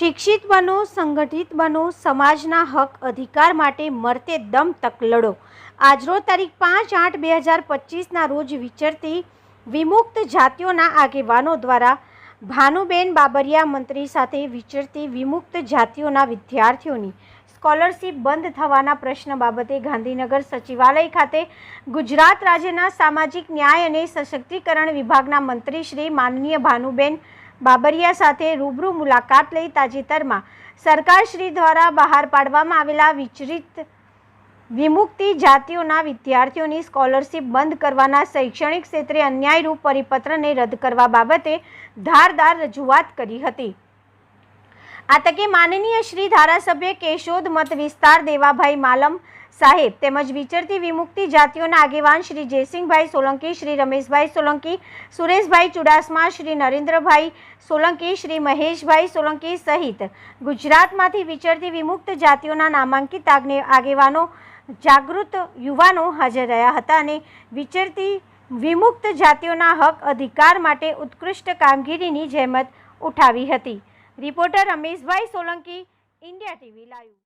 શિક્ષિત બનો, સંગઠિત બનો, સમાજના હક, અધિકાર માટે મરતે દમ તક લડો. આજરોજ તારીખ પાંચ આઠ બે હજાર પચીસના રોજ વિચરતી વિમુક્ત જાતિઓના આગેવાનો દ્વારા ભાનુબેન બાબરિયા મંત્રી સાથે વિચરતી વિમુક્ત જાતિઓના વિદ્યાર્થીઓની સ્કોલરશીપ બંધ થવાના પ્રશ્ન બાબતે ગાંધીનગર સચિવાલય ખાતે ગુજરાત રાજ્યના સામાજિક ન્યાય અને સશક્તિકરણ વિભાગના મંત્રી શ્રી માનનીય ભાનુબેન બાબરિયા સાથે રૂબરૂ મુલાકાત લઈ તાજેતરમાં સરકારશ્રી દ્વારા બહાર પાડવામાં આવેલા વિચરિત, વિમુક્તિ જાતિઓના વિદ્યાર્થીઓની સ્કોલરશીપ બંધ કરવાના શૈક્ષણિક ક્ષેત્રે અન્યાયરૂપ પરિપત્રને રદ કરવા બાબતે ધારદાર રજૂઆત કરી હતી. આ તકે માનનીય શ્રી ધારાસભ્ય કેશોદ મત વિસ્તાર દેવાભાઈ માલમ સાહેબ તેમજ વિચરતી વિમુક્તિ જાતિઓના આગેવાન શ્રી જયસિંહભાઈ સોલંકી, શ્રી રમેશભાઈ સોલંકી, સુરેશભાઈ ચુડાસમા, શ્રી નરેન્દ્રભાઈ સોલંકી, શ્રી મહેશભાઈ સોલંકી સહિત ગુજરાતમાંથી વિચરતી વિમુક્ત જાતિઓના નામાંકિત આગેવાનો, જાગૃત યુવાનો હાજર રહ્યા હતા અને વિચરતી વિમુક્ત જાતિઓના હક અધિકાર માટે ઉત્કૃષ્ટ કામગીરીની જહેમત ઉઠાવી હતી. Reporter Rameshbhai Solanki India TV live.